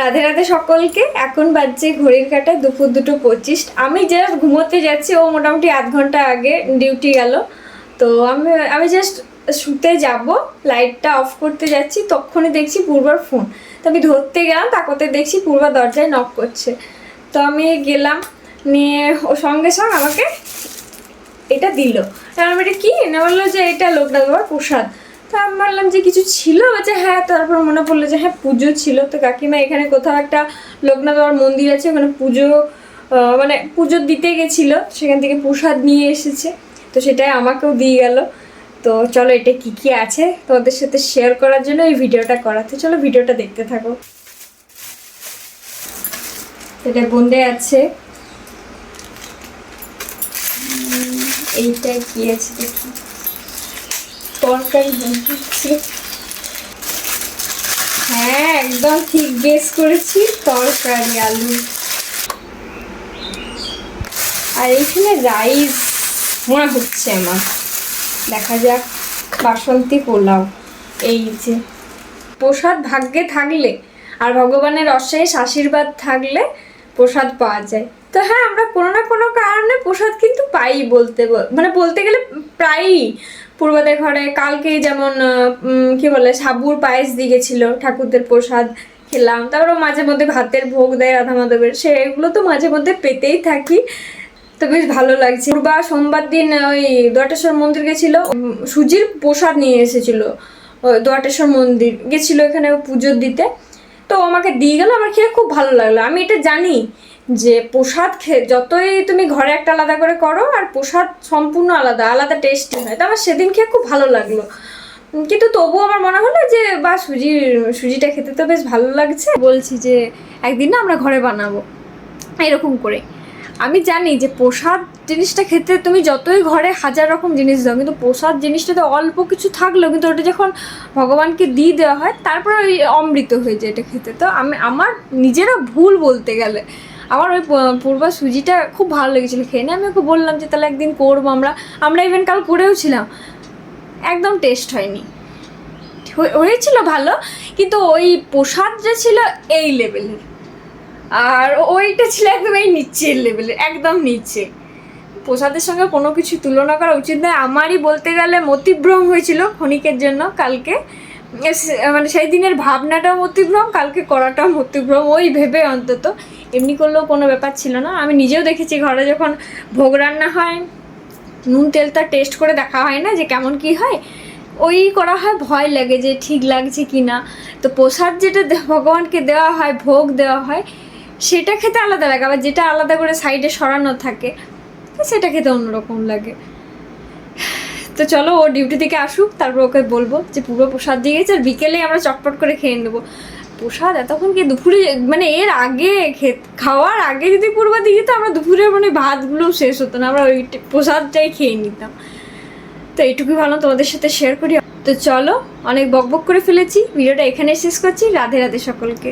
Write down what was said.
রাধে রাধে সকলকে। এখন বাজছে ঘড়ির কাটায় দুপুর দুটো পঁচিশ। আমি জাস্ট ঘুমোতে যাচ্ছি, ও মোটামুটি আধ ঘণ্টা আগে ডিউটি গেল। তো আমি আমি জাস্ট শুতে যাব লাইটটা অফ করতে যাচ্ছি তখনই দেখছি পূর্বার ফোন তো আমি ধরতে গেলাম তাকতে দেখছি পূর্বা দরজায় নক করছে। তো আমি গেলাম, নিয়ে ও সঙ্গে সঙ্গে আমাকে এটা দিল। আমি এটা কি? না বলল যে এটা লোকনাথ বাবার প্রসাদ। তো আমি বললাম যে কিছু ছিল, বলছে হ্যাঁ তারপর মনে পড়ল যে হ্যাঁ পুজো ছিল। তো কাকিমা এখানে কোথাও একটা লোকনাথ বাবার মন্দির আছে, ওখানে পুজো মানে পুজো দিতে গেছিল, সেখান থেকে প্রসাদ নিয়ে এসেছে। তো সেটাই আমাকেও দিয়ে গেল। তো চলো, এটা কি কি আছে তোমাদের সাথে শেয়ার করার জন্য এই ভিডিওটা করা তো চলো, ভিডিওটা দেখতে থাকো। এটা বন্ধে আছে। এইটা কি আছে দেখি। তরকারি বলছি হ্যাঁ একদম ঠিক গেস করেছি, তরকারি, আলু। আর এইখানে রাইস মনে হচ্ছে আমার। দেখা যাক, বাসন্তী পোলাও, এই যে। প্রসাদ ভাগ্যে থাকলে আর ভগবানের অশেষ আশীর্বাদ থাকলে প্রসাদ পাওয়া যায়। তো হ্যাঁ আমরা কোনো না কোনো কারণে প্রসাদ কিন্তু পাই বলতে মানে বলতে গেলে প্রায়ই। পূর্বদের ঘরে কালকেই যেমন কি বলে, সাবুর পায়েস দিয়ে গেছিল, ঠাকুরদের প্রসাদ খেলাম। তারপরে মাঝে মধ্যে ভাতের ভোগ দেয় রাধা মাধবের সেগুলো তো মাঝে মধ্যে পেতেই থাকি। তো বেশ ভালো লাগছে। পূর্বা সোমবার দিন ওই দোয়াটেশ্বর মন্দির গেছিল। সুজির প্রসাদ নিয়ে এসেছিল। দোয়াটেশ্বর মন্দির গেছিল এখানে পুজো দিতে। তো আমাকে দিয়ে গেলো, আমার খেয়ে খুব ভালো লাগল। আমি এটা জানি যে প্রসাদ খেয়ে যতই তুমি ঘরে একটা আলাদা করে করো, আর প্রসাদ সম্পূর্ণ আলাদা আলাদা টেস্টি হয়। তো আমার সেদিন খেয়ে খুব ভালো লাগল। কিন্তু তবুও আমার মনে হলো যে, বা সুজির সুজিটা খেতে তো বেশ ভালো লাগছে। বলছি যে, একদিন না আমরা ঘরে বানাবো। এরকম করে। আমি জানি যে প্রসাদ জিনিসটা খেতে তুমি যতই ঘরে হাজার রকম জিনিস দাও, কিন্তু প্রসাদ জিনিসটাতে অল্প কিছু থাকলেও কিন্তু ওটা যখন ভগবানকে দিয়ে দেওয়া হয়, তারপরে ওই অমৃত হয়ে যায় এটা খেতে। তো আমি, আমার নিজেরও ভুল বলতে গেলে। আমার ওই পূর্বা সুজিটা খুব ভালো লেগেছিলো খেয়ে নিয়ে। আমি ওকে বললাম যে, তাহলে একদিন করব আমরা। আমরা ইভেন কাল করেও ছিলাম। একদম টেস্ট হয়নি। হয়ে- হয়েছিল ভালো, কিন্তু ওই প্রসাদ যে ছিল এই লেভেলের আর ওইটা ছিল একদম এই নিচের লেভেলের একদম নিচে। প্রসাদের সঙ্গে কোনো কিছু তুলনা করা উচিত নয়। আমারই বলতে গেলে মতিভ্রম হয়েছিল ক্ষণিকের জন্য কালকে। মানে সেই দিনের ভাবনাটাও মতিভ্রম, কালকে করাটাও মতিভ্রম, ওই ভেবে অন্তত। এমনি করলেও কোনো ব্যাপার ছিল না। আমি নিজেও দেখেছি ঘরে যখন ভোগ রান্না হয়, নুন তেলটা টেস্ট করে দেখা হয় না যে কেমন কি হয়, ওই করা হয়, ভয় লাগে যে ঠিক লাগছে কি না তো প্রসাদ যেটা ভগবানকে দেওয়া হয়, ভোগ দেওয়া হয় সেটা খেতে আলাদা লাগে, আবার যেটা আলাদা করে সাইডে সরানো থাকে সেটা খেতে অন্যরকম লাগে। তো চলো ও ডিউটি থেকে আসুক, তারপর ওকে বলব যে পুরো প্রসাদ দিয়ে গেছে, আর বিকেলে আমরা চটপট করে খেয়ে নেব। প্রসাদ এতক্ষণ কি দুপুরে মানে এর আগে খাওয়ার আগে যদি পূর্বা দিয়ে তো আমরা দুপুরে মানে ভাতগুলো শেষ হতো না, আমরা ওই প্রসাদটাই খেয়ে নিতাম। তো এইটুকুই ভালো তোমাদের সাথে শেয়ার করি। তো চলো, অনেক বকবক করে ফেলেছি, ভিডিওটা এখানে শেষ করছি, রাধে রাধে সকলকে।